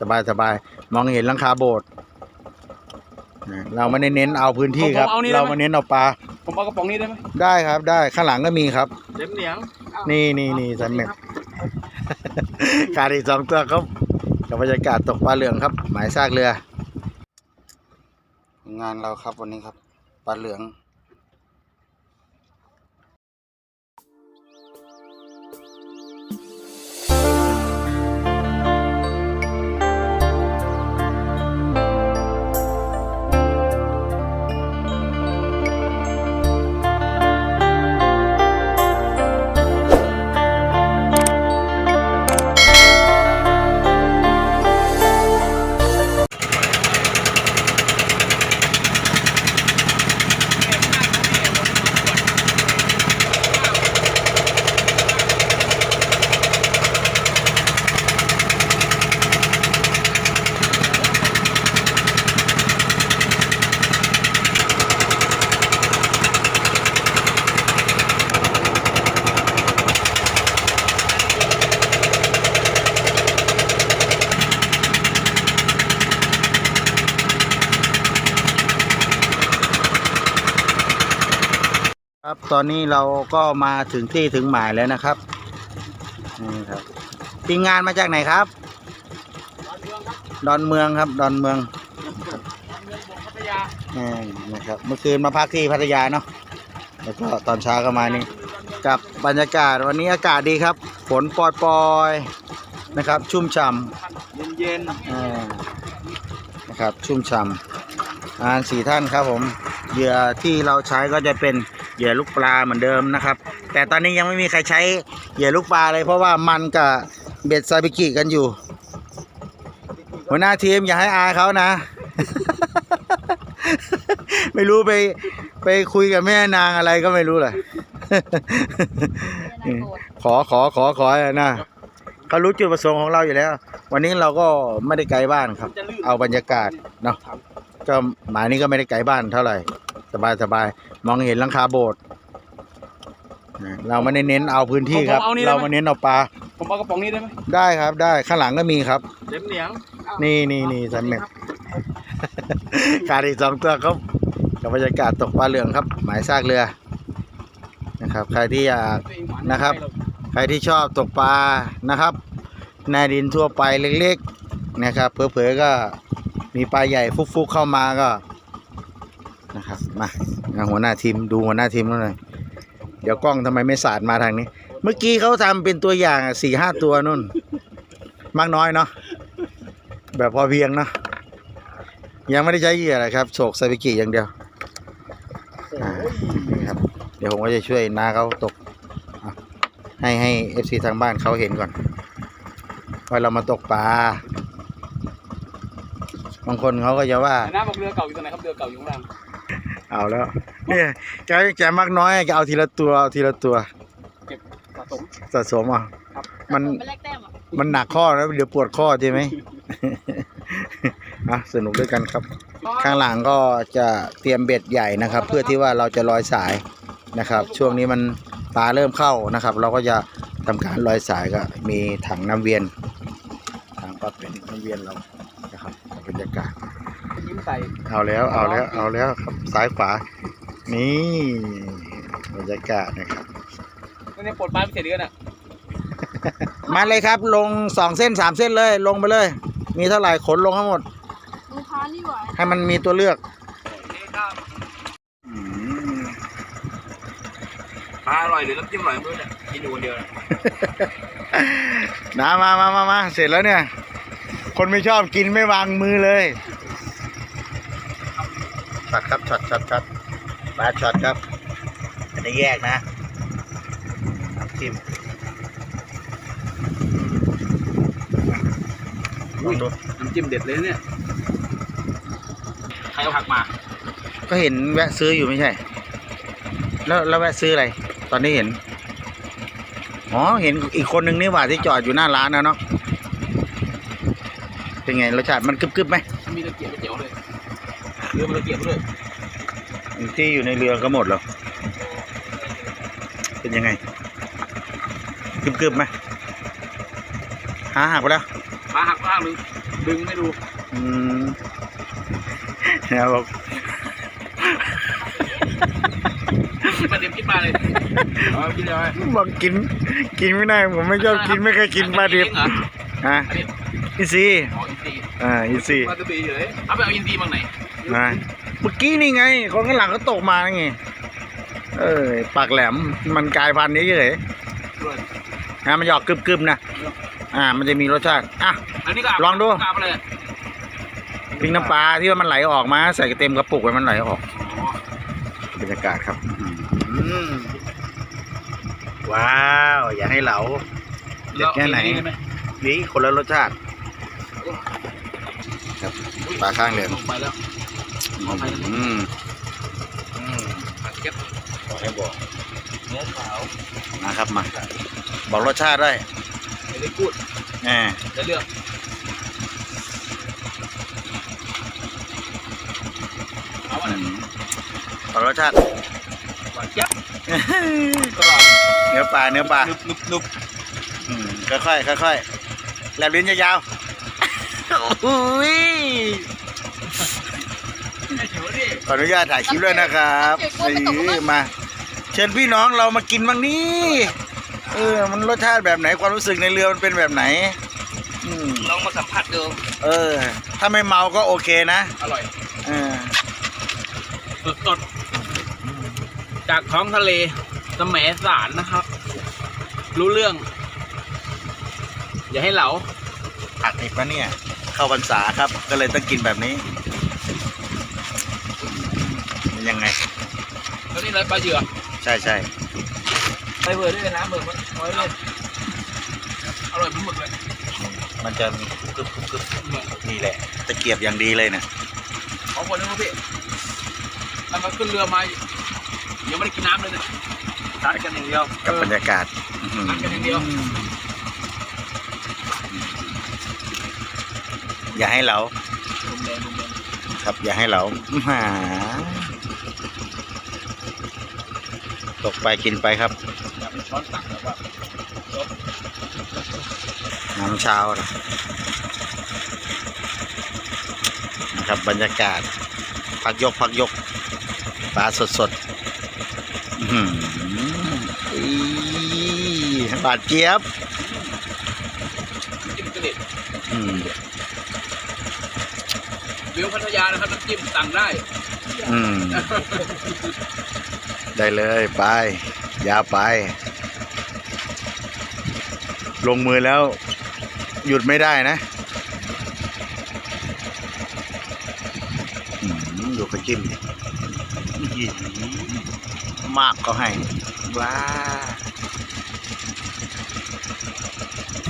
สบายสบายมองเห็นหลังคาโบสถ์นะเราไม่ได้เน้นเอาพื้นที่ครับ ผมเอานี่ได้เราไหมมาเน้นเอาปลาผมเอากระป๋องนี้ได้ไหมได้ครับได้ข้างหลังก็มีครับเล็บเหนียงนี่นี่นี่สำเร็จการอีกสองตัวครับกับบรรยากาศตกปลาเหลืองครับ หมายซากเรือ งานเราครับวันนี้ครับปลาเหลือง ตอนนี้เราก็มาถึงที่ถึงหมายแล้วนะครับนี่ครับทีมงานมาจากไหนครับ ดอนเมืองครับ ดอนเมืองพัทยานี่นะครับ เมื่อคืนมาพักที่พัทยาเนาะแล้วก็ตอนเช้าก็มานี่กับบรรยากาศวันนี้อากาศดีครับฝนปล่อยๆนะครับ ชุ่มฉ่ำเย็นอ่านะครับชุ่มฉ่ำอ่านสี่ท่านครับผมเหยื่อที่เราใช้ก็จะเป็น เหยื่อลูกปลาเหมือนเดิมนะครับ แต่ตอนนี้ยังไม่มีใครใช้เหยื่อลูกปลาเลย เพราะว่ามันกับเบ็ดซาบิกิกันอยู่ หัวหน้าทีมอย่าให้อายเขานะ ไม่รู้ไปไปคุยกับแม่นางอะไรก็ไม่รู้เลยขอขอขอขอนะเขารู้จุดประสงค์ของเราอยู่แล้ว วันนี้เราก็ไม่ได้ไกลบ้านครับ เอาบรรยากาศเนาะก็หมายนี้ก็ไม่ได้ไกลบ้านเท่าไหร่ สบายสบาย มองเห็นหลังคาโบสถ์นะเราไม่ได้เน้นเอาพื้นที่ครับ ผมเอานี่ได้เราไหม มาเน้นเอาปลาผมเอากระป๋องนี้ได้ไหมได้ครับได้ข้างหลังก็มีครับ เล็บเหนียงนี่นี่นี่สำเร็จการอีกสองตัวครับกับบรรยากาศตกปลาเหลืองครับ หมายซากเรือนะครับ ใครที่อยาก นะครับ ใครที่ชอบตกปลานะครับในดินทั่วไปเล็กๆนะครับเผลอๆก็มีปลาใหญ่ฟุกๆเข้ามาก็นะครับมาเอาหัวหน้าทีมดูหัวหน้าทีมหน่อยเดี๋ยวกล้องทำไมไม่สาดมาทางนี้ เมื่อกี้เขาทำเป็นตัวอย่างสี่ห้าตัวนู่น มากน้อยเนาะแบบพอเพียงเนาะยังไม่ได้ใช้เหยื่อะไรครับโฉกไซบิกิอย่างเดียวอ่านี่ครับ เดี๋ยวผมก็จะช่วยนาเขาตกให้ให้เอฟซีทางบ้านเขาเห็นก่อนว่าเรามาตกปลาบางคนเขาก็จะว่า น้าบอกเรือเก่าอยู่ตรงไหนครับเรือเก่าอยู่ข้างล่าง เอาแล้วเนี่ยแกแกมักน้อยแกเอาทีละตัวเอาทีละตัวเก็บสะสม สะสมอะครับ มันไปแลกแต้มอะมันหนักข้อแล้วเดี๋ยวปวดข้อใช่ไหม อะสนุกด้วยกันครับ ข้างหลังก็จะเตรียมเบ็ดใหญ่นะครับ เพื่อที่ว่าเราจะลอยสายนะครับ ช่วงนี้มันปลาเริ่มเข้านะครับ เราก็จะทำการลอยสายก็มีถังน้ำเวียนถังปลาเป็นน้ำเวียนเรานะครับบรรยากาศยิ้ม ใส่เอาแล้วเอาแล้วเอาแล้วครับซ้ายขวา นี่บรรยากาศนะครับไม่ได้ปลดปลาไม่เสร็จเดือนอะ มาเลยครับ ลงสองเส้นสามเส้นเลยลงไปเลย มีเท่าไหร่ขนลงทั้งหมดมือพานี่หว่าให้มันมีตัวเลือกปลาอร่อยหรือน้ำจิ้มอร่อยไม่รู้เนี่ยกินอยู่คนเดียวนะนะมามามามาเสร็จแล้วเนี่ย คนไม่ชอบกินไม่วางมือเลย ช็อตครับช็อตช็อตช็อตปลาช็อตครับ อันนี้แยกนะน้ำจิ้มลองดูน้ำจิ้มเด็ดเลยเนี่ย ใครเอาผักมา ก็เห็นแวะซื้ออยู่ไม่ใช่ แล้วแล้วแวะซื้ออะไร ตอนนี้เห็น อ๋อ เห็นอีกคนนึงนี่หว่าที่จอดอยู่หน้าร้านนะเนาะ เป็นไงรสชาติมันกรึบๆไหมมีตะเกียบตะเกียบเลย เรือมันตะเกียบด้วยที่อยู่ในเรือก็หมดแล้ว เป็นยังไงกรึบๆไหมหาหักไปแล้วปลาหักข้างหนึงดึงไม่ดูอืมเนี่ยบอกมาเดี๋ยวคิดมาเลยเอาคิดเลยบอกกิน กินไม่ได้ผมไม่ชอบกินไม่เคยกินปลาดิบเหรอฮะอันนี้อีซีอ๋ออินซีอ่าอีซีปลาตะปีเฉยเอาไปเอาอินซีบางไหน นะเมื่อกี้นี่ไง คนข้างหลังก็ตกมาไง เออปากแหลมมันกลายพันธุ์นี้เฉยด้วยๆนะมันหยอกกรึบๆนะ อ่า มันจะมีรสชาติ อะ อันนี้ก็ลองดูกาบอะไรพริกน้ำปลาที่ว่ามันไหลออกมา ใส่เต็มกระปุกไว้มันไหลออกอ๋อบรรยากาศครับอืมว้าว อย่าให้เหลาเด็ดแค่ไหนล้วเอาปนี่คนละรสชาติ ครับอุ๊ยปลาข้างเหลืองลงไปแล้วข ออภัยนะอืมอืมปลาเก็บขอให้บอกเนื้อขาวนะครับมา บอกรสชาติด้วยไม่ได้พูดแหมจะเลือกเอาอะไรบอกรสชาติหวานเจี๊ยบกรอบเนื้อปลาเนื้อปลานุบนุบนุบอืมค่อยๆค่อยๆแลบลิ้นยาวๆอุ้ยไม่เฉยดิ ขออนุญาตถ่ายคลิปด้วยนะครับนี่มา เชิญพี่น้องเรามากินบ้างนี่เออ มันรสชาติแบบไหนความรู้สึกในเรือมันเป็นแบบไหนอืมลองมาสัมผัสดูเออ ถ้าไม่เมาก็โอเคนะ อร่อยเออสดๆจากท้องทะเลสมสารนะครับ รู้เรื่อง อย่าให้เหลาผักดิบนะเนี่ย เข้าพรรษาครับ ก็เลยต้องกินแบบนี้มันยังไง แล้ว นี่อะไรปลาเหยื่อใช่ใช่ไปเบอร์ด้วยนะเบอร์มันน้อยเลยอร่อยเหมือนหมึกเลยมันจะมีกึบกึบกึบนี่แหละตะเกียบอย่างดีเลยนะขอคนนึงครับพี่แล้วมันขึ้นเรือมายังไม่ได้กินน้ำเลยเนี่ยทานกันอย่างเดียวกับบรรยากาศอื้อหือทานกันอย่างเดียวอย่าให้เราลมแดงลมแดงครับอย่าให้เราอื้อหา ตกไปกินไปครับอย่าไปช้อนตักแบบว่าน้ำเช้านะนะครับบรรยากาศ พักยกพักยกปลาสดสดๆอื้อหืออีบาดเจี๊ยบจิ้มกระเด็ดอืมวิวพัทยานะครับน้ำจิ้มสั่งได้ อืม ได้เลยไปยาวไป ลงมือแล้ว หยุดไม่ได้นะอืมดูกระจิ้มดิอื้อหือมากก็ให้ ว้า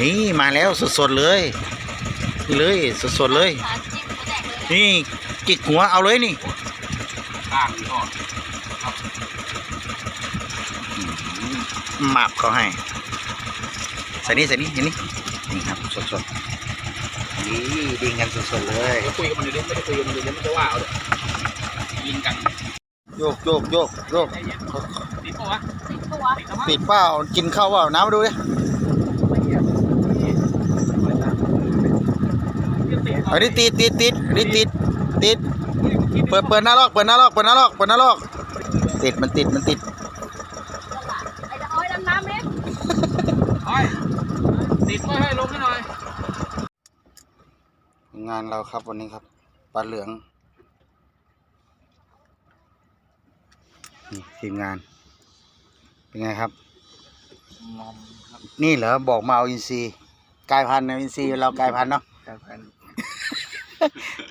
นี่มาแล้วสดๆเลยนี่เลยสดๆเลย นี่จิกหัวเอาเลยนี่ข้างทอด หมับเขาให้ใส่นี่ใส่นี่เห็นนี่นี่ครับสดๆนี่ดิงกันสดๆเลยเดี๋ยวคุยกับมันเดี๋ยวไม่ได้คุยกับมันเดี๋ยวมันจะว่าเอาเลยยิงกันโยกโยกโยกโยกใจเย็นติดปะวะตัวติดกับว่าติดเปล่ากินข้าวเปล่าน้ำมาดูดิเอาดิติดติดติดดิติดติดเปิดเปิดหน้าลอกเปิดหน้าลอกเปิดหน้าลอกเปิดหน้าลอกติดมันติดมันติด ไอ้อ้อยดำน้ำเอง เฮ้ยติดไม่ให้ลงให้หน่อยงานเราครับวันนี้ครับปลาเหลืองนี่ทีมงาน เป็นไงครับงอมครับนี่เหรอบอกมาเอาอินทรีย์กลายพันธุ์นะอินทรีย์เรากลายพันธุ์เนาะการพัน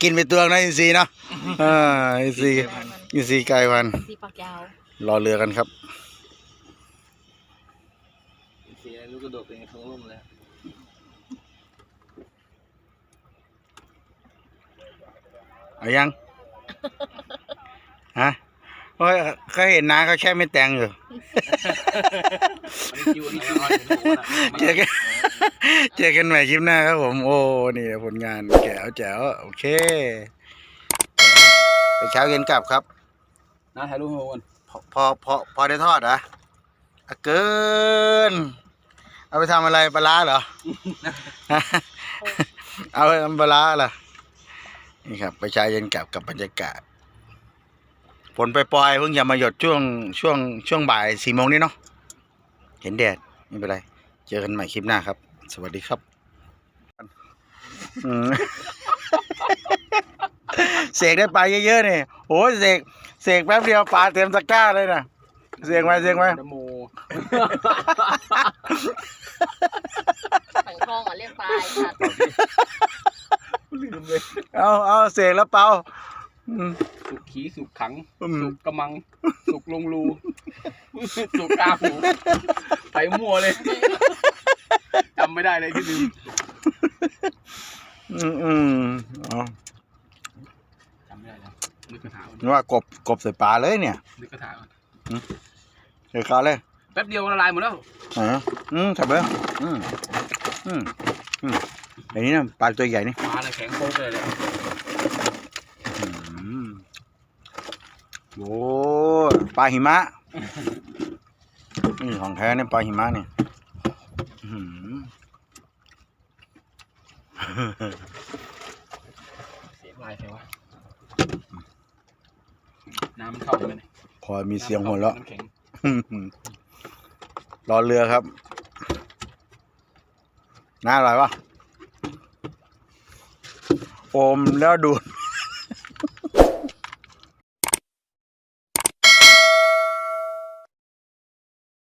กินไปตัวนะอินทรีย์เนาะเอออินทรีย์อินทรีย์กลายพันธุ์สีปากยาวรอเรือกันครับ เสียลูกก ระโดดเป็นท้องร่มเลยเอายัง ฮะเพราะเขาเห็นนาเขาแค่ไม่แต่งอยู่อันนี้คิวอันนี้คิวอันนี้ผมว่าเจอกัน เจอกันใหม่คลิปหน้าครับผม โอ้ นี่ผลงานแจ๋วแจ๋วโอเค ไปเช้าเย็นกลับครับนะถ่ายรูปให้ผมก่อน พอพอพอพอได้ทอดเหรออะเกิน เอาไปทำอะไรปลาร้าเหรอ เอาน้ำปลาร้าล่ะนี่ครับไปชายเย็นกับกับบรรยากาศฝนไปปล่อยๆเพิ่งจะมาหยดช่วงช่วงช่วงบ่ายสี่โมงนี้เนาะเห็นแดดไม่เป็นไร เจอกันใหม่คลิปหน้าครับ สวัสดีครับอืมเสกได้ปลาเยอะๆนี่โอ้ยเสกเสกแป๊บเดียวปลาเต็มตะกร้าเลยนะเสกไหมเสกไหมนโม สังทองอะเรียกปลาไอ้สัตว์ลืมเลย เอาเอาเสกแล้วเปล่าอืม สุกขีสุกขัง อืม สุกกระมัง สุกลงรู สุกกลางหูไปมั่วเลยจำไม่ได้เลยที่ลืมอืมอืมอ๋อจำไม่ได้แล้วนึกกระถางนึกว่ากบกบใส่ปลาเลยเนี่ยนึกกระถางเสกขาเลย แป๊บเดียวละลายหมดแล้วอ๋ออืมจับเลยอืมอืมอืมอันนี้นะปลาตัวใหญ่นี่ปลาอะไรแข็งโป๊กเลยเลยอืมโอ้ปลาหิมะนี่ของแท้เนี่ยปลาหิมะเนี่ยอื้อหือเสียงลายใครวะน้ำมันเข้าไปเนี่ยพอมีเสียงหัวเราะน้ำแข็ง รอเรือครับน่าอร่อยปะอมแล้วดูด